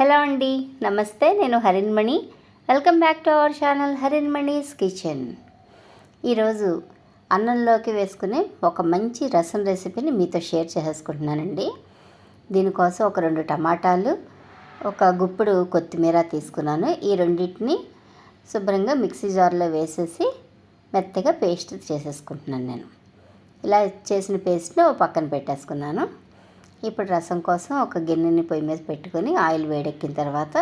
Hello అండి నమస్తే నేను Harinmani welcome back to our channel Harinmani's kitchen. ఈరోజు అన్నంలోకి వేసుకునే ఒక మంచి రసం రెసిపీని మీతో షేర్ చేసుకుంటున్నానండి దీనికోసం ఒక రెండు టమాటాలు ఒక గుప్పుడు కొత్తిమీర తీసుకున్నాను. ఈ రెండింటిని శుభ్రంగా మిక్సీ జార్లో వేసేసి మెత్తగా పేస్ట్ చేసేసుకుంటున్నాను నేను. ఇలా చేసిన పేస్ట్ని ఓ పక్కన పెట్టేసుకున్నాను. ఇప్పుడు రసం కోసం ఒక గిన్నెని పొయ్యి మీద పెట్టుకొని ఆయిల్ వేడెక్కిన తర్వాత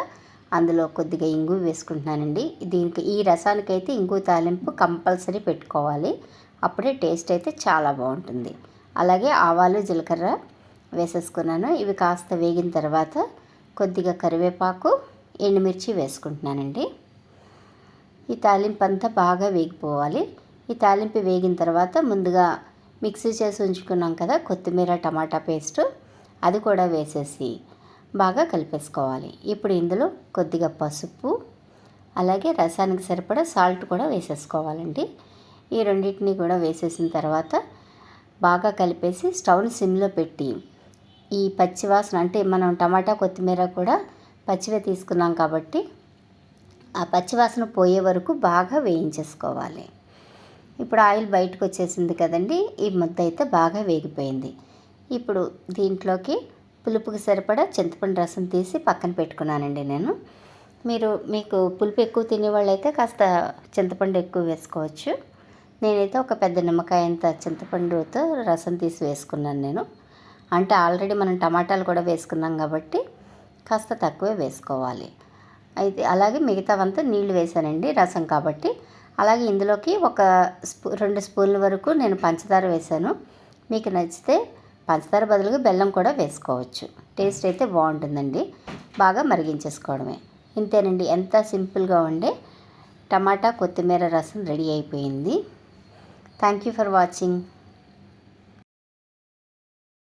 అందులో కొద్దిగా ఇంగు వేసుకుంటున్నానండి. దీనికి ఈ రసానికైతే ఇంగు తాలింపు కంపల్సరీ పెట్టుకోవాలి. అప్పుడే టేస్ట్ అయితే చాలా బాగుంటుంది. అలాగే ఆవాలు జీలకర్ర వేసేసుకున్నాను. ఇవి కాస్త వేగిన తర్వాత కొద్దిగా కరివేపాకు ఎండుమిర్చి వేసుకుంటున్నానండి. ఈ తాలింపు అంతా బాగా వేగిపోవాలి. ఈ తాలింపు వేగిన తర్వాత ముందుగా మిక్సీ చేసి ఉంచుకున్నాం కదా కొత్తిమీర టమాటా పేస్టు అది కూడా వేసేసి బాగా కలిపేసుకోవాలి. ఇప్పుడు ఇందులో కొద్దిగా పసుపు అలాగే రసానికి సరిపడా సాల్ట్ కూడా వేసేసుకోవాలండి. ఈ రెండింటిని కూడా వేసేసిన తర్వాత బాగా కలిపేసి స్టవ్ని సిమ్లో పెట్టి ఈ పచ్చివాసన అంటే మనం టమాటా కొత్తిమీర కూడా పచ్చివే తీసుకున్నాం కాబట్టి ఆ పచ్చివాసన పోయే వరకు బాగా వేయించేసుకోవాలి. ఇప్పుడు ఆయిల్ బయటకు వచ్చేసింది కదండి ఈ ముద్ద అయితే బాగా వేగిపోయింది. ఇప్పుడు దీంట్లోకి పులుపుకి సరిపడా చింతపండు రసం తీసి పక్కన పెట్టుకున్నానండి నేను. మీరు మీకు పులుపు ఎక్కువ తినేవాళ్ళు అయితే కాస్త చింతపండు ఎక్కువ వేసుకోవచ్చు. నేనైతే ఒక పెద్ద నిమ్మకాయ అంత చింతపండుతో రసం తీసి వేసుకున్నాను నేను. అంటే ఆల్రెడీ మనం టమాటాలు కూడా వేసుకున్నాం కాబట్టి కాస్త తక్కువే వేసుకోవాలి. అయితే అలాగే మిగతావంతా నీళ్ళు వేసానండి రసం కాబట్టి. అలాగే ఇందులోకి ఒక స్పూ రెండు స్పూన్ల వరకు నేను పంచదార వేశాను మీకు నచ్చితే పంచదార బదులుగా బెల్లం కూడా వేసుకోవచ్చు. టేస్ట్ అయితే బాగుంటుందండి. బాగా మరిగించేసుకోవడమే. ఇంతేనండి. ఎంత సింపుల్గా ఉండే టమాటా కొత్తిమీర రసం రెడీ అయిపోయింది. Thank you for watching